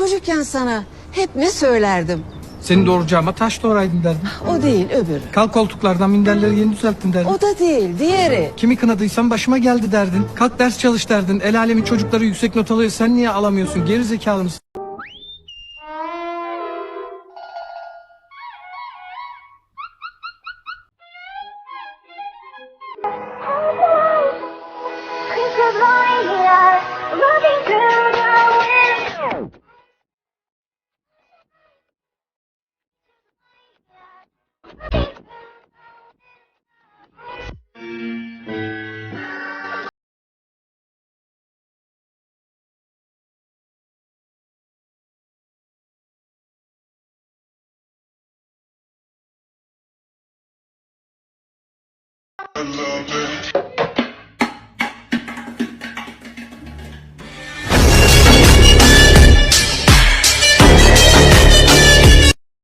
çocukken sana hep ne söylerdim? Seni doğuracağıma taş doğraydın derdim. O değil öbürü. Kalk koltuklardan minderleri yeni düzelttin derdin. O da değil diğeri. Kimi kınadıysam başıma geldi derdin. Kalk ders çalış derdin. El alemin çocukları yüksek not alıyor. Sen niye alamıyorsun? Geri zekalı mısın? Prince I love it.